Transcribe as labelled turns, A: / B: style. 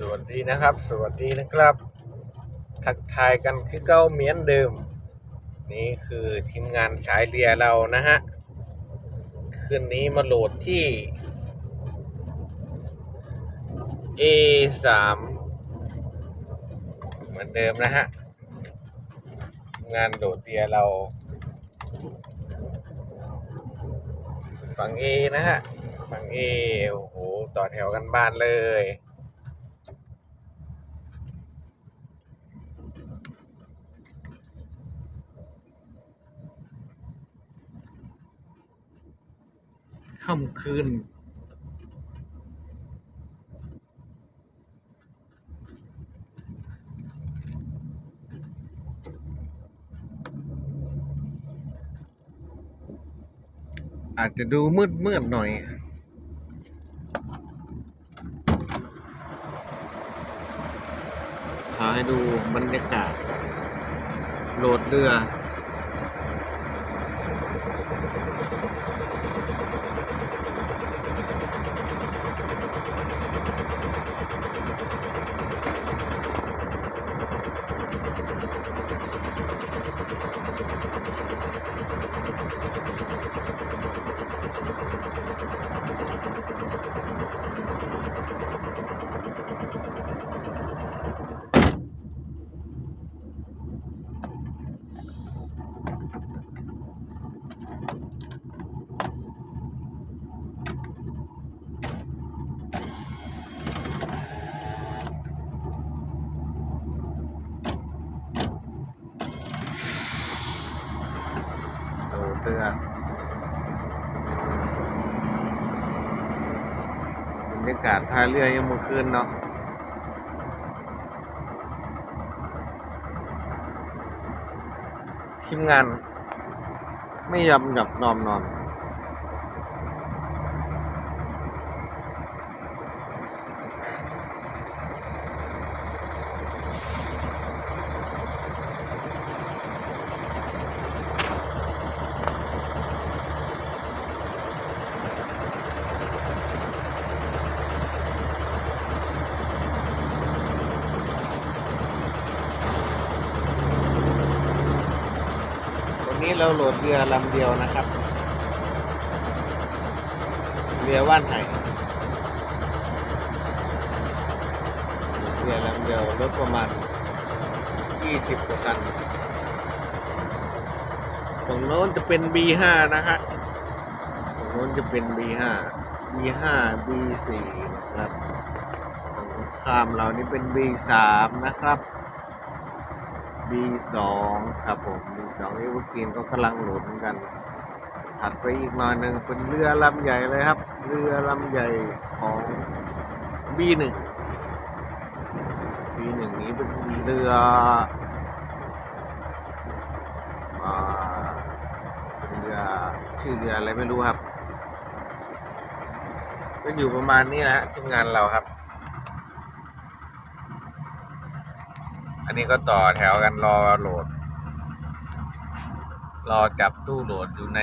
A: สวัสดีนะครับ สวัสดีนะครับ ทักทายกันคือเก้าเหมียนเดิม นี่คือทีมงานสายเรือเรานะฮะ คืนนี้มาโหลดที่ A3 เหมือนเดิมนะฮะ งานโหลดเรือเรา ฝั่ง A นะฮะ ฝั่ง A โอ้โห ต่อแถวกันบ้านเลย ค่ำคืน อาจจะดูมืดมืดหน่อยพาให้ดูบรรยากาศโหลดเรือ เรือบรรยากาศท่าเรือยังเมื่อคืนเนาะทีมงาน ไม่ยอมหยับนอมนอน วั นี้เราโหลดเรือลำเดียวนะครับ เรือว่านไห่เรือลำเดียวรถประมาณ 20กว่าคันฝั่งโน้นจะเป็น B5 นะฮะฝั่งโน้นจะเป็น B5 B5 B4 นะครับฝั่งข้ามเรานี่เป็น B3 นะครับ B2 ครับผม B2 นี่วุกินก็กำลังโหลดเหมือนกัน ถัดไปอีกหน่อยหนึ่งเป็นเรือลำใหญ่เลยครับ เรือลำใหญ่ของ B1 B1 นี้เป็นเรืออ่าเรือชื่อเรืออะไรไม่รู้ครับ ก็อยู่ประมาณนี้นะฮะทีมงานเราครับ อันนี้ก็ต่อแถวกันรอโหลด รอจับตู้โหลดอยู่ใน